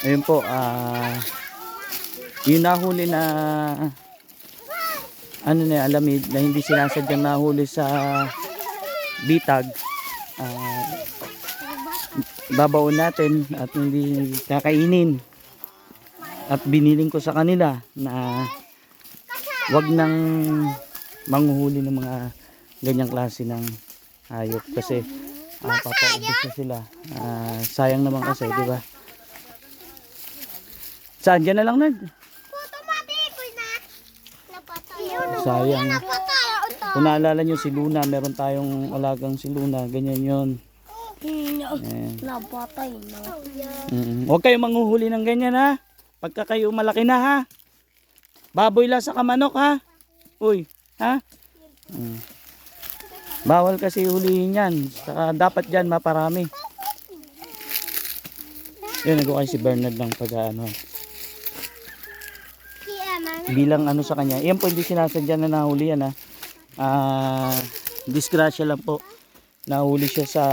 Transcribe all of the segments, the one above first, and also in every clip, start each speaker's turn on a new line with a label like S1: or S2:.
S1: Ayun po, ah yung nahuli na ano na alamid na hindi sinasadyang nahuli sa bitag ah babaon natin at hindi kakainin. At biniling ko sa kanila na wag nang manghuhuli ng mga ganyang klase ng hayop kasi ah, papaubos na sila Ah, sayang naman kasi di ba saan dyan na lang nag sayang kung naalala nyo si Luna meron tayong alagang si Luna ganyan yon Ayan.
S2: Napatay na.
S1: Mm, Huwag kayo manghuhuli ng ganyan ha. Pagka kayo malaki na ha. Baboy lang sa kamanok ha. Uy, ha? Mm. Bawal kasi hulihin yan. Saka dapat dyan maparami. Yun, nag si Bernard ng pag ano. Bilang ano sa kanya. Yan po hindi sinasadya na nahuli yan ha. Ah, disgrasya lang po. Nahuli siya sa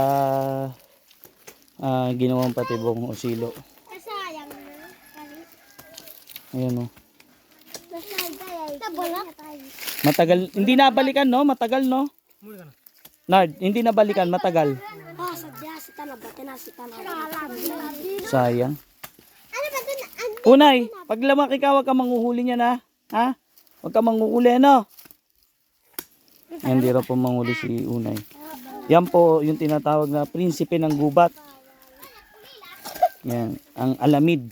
S1: ah, ginawang patibong o silo.
S2: Nasayang na.
S1: Ayan o.
S2: Nabalak.
S1: Matagal, hindi nabalikan no? Matagal no? Nard, hindi nabalikan, matagal.
S2: Na.
S1: Sayang.
S2: Ano dun?
S1: Unay, pag lumaki ka, huwag ka manghuhuli niya na. Ha? Huwag ka manghuhuli, ano? Hindi raw po manghuli si Unay. Yan po yung tinatawag na prinsipe ng gubat. Yan, ang alamid.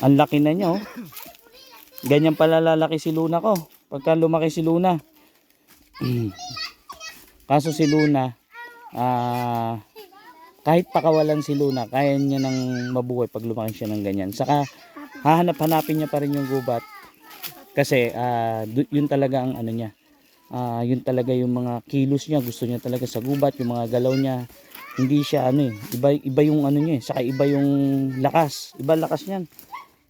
S1: Ang laki na niya, oh. Ganyan pala lalaki si Luna ko. Pagka lumaki si Luna. Kaso si Luna, ah, kahit pakawalan si Luna, kaya niya nang mabuhay pag lumaki siya ng ganyan. Saka, hahanap-hanapin niya pa rin yung gubat. Kasi, ah, yun talaga ang ano niya. Ah, yun talaga yung mga kilos niya. Gusto niya talaga sa gubat, yung mga galaw niya. Hindi siya ano eh. Iba, iba yung ano niya eh. Saka iba yung lakas. Iba lakas niyan.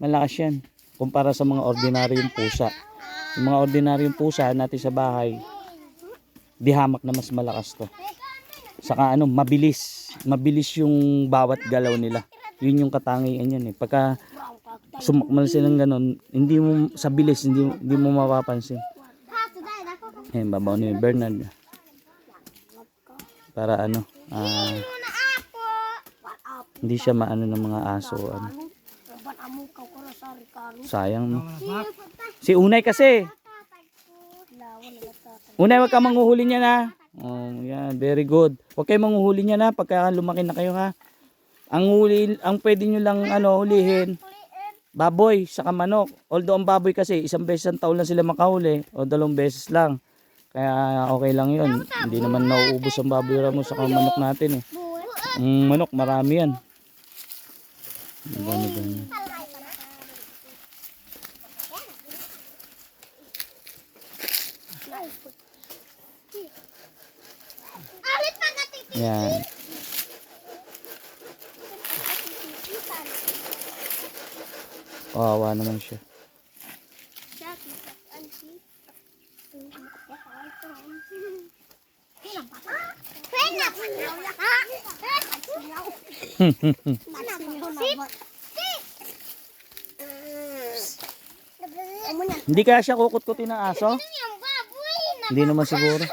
S1: Malakas yan. Kumpara sa mga ordinaryong pusa. Yung mga ordinaryong pusa natin sa bahay, di hamak na mas malakas to. Saka ano, mabilis. Mabilis yung bawat galaw nila. Yun yung katangian yan eh. Pagka sumakmal silang ganun, hindi mo sa bilis, hindi, hindi mo mapapansin. Ayun, babaw ni Bernard. Para ano, ah, hindi siya maano ng mga aso. Ano. Sayang no. Si Unay kasi. Unay, wag ka manghuhuli niya na. Oh, yan, very good. Huwag kayo manghuhuli niya na pagka lumaki na kayo ha. Ang huli, ang pwede nyo lang ano, hulihin, baboy sa manok. Although ang baboy kasi isang beses ang taon lang sila makahuli o dalawang beses lang. Kaya okay lang yun. Hindi naman nauubos ang baboy ramo sa manok natin eh. Ang manok marami yan. Gano gano. Yan. Kawawa naman siya. Hindi kaya siya kukut-kutin ng aso? Hindi naman siguro.